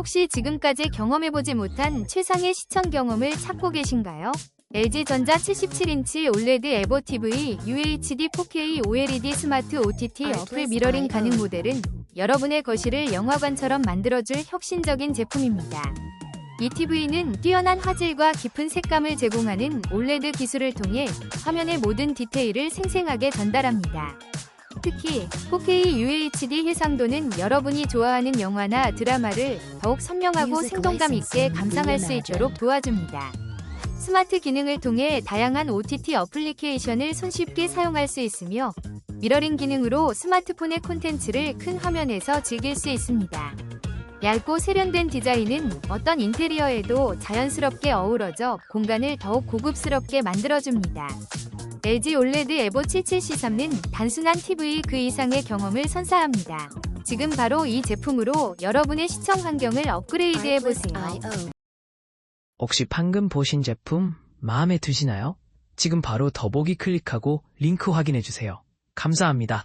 혹시 지금까지 경험해보지 못한 최상의 시청 경험을 찾고 계신가요? LG전자 77인치 OLED 에버 TV UHD 4K OLED 스마트 OTT 어플 미러링 가능 모델은 여러분의 거실을 영화관처럼 만들어줄 혁신적인 제품입니다. 이 TV는 뛰어난 화질과 깊은 색감을 제공하는 OLED 기술을 통해 화면의 모든 디테일을 생생하게 전달합니다. 특히 4K UHD 해상도는 여러분이 좋아하는 영화나 드라마를 더욱 선명하고 생동감 있게 감상할 수 있도록 도와줍니다. 스마트 기능을 통해 다양한 OTT 어플리케이션을 손쉽게 사용할 수 있으며 미러링 기능으로 스마트폰의 콘텐츠를 큰 화면에서 즐길 수 있습니다. 얇고 세련된 디자인은 어떤 인테리어에도 자연스럽게 어우러져 공간을 더욱 고급스럽게 만들어줍니다. LG OLED 에버 77C3는 단순한 TV 그 이상의 경험을 선사합니다. 지금 바로 이 제품으로 여러분의 시청 환경을 업그레이드해보세요. 혹시 방금 보신 제품 마음에 드시나요? 지금 바로 더보기 클릭하고 링크 확인해주세요. 감사합니다.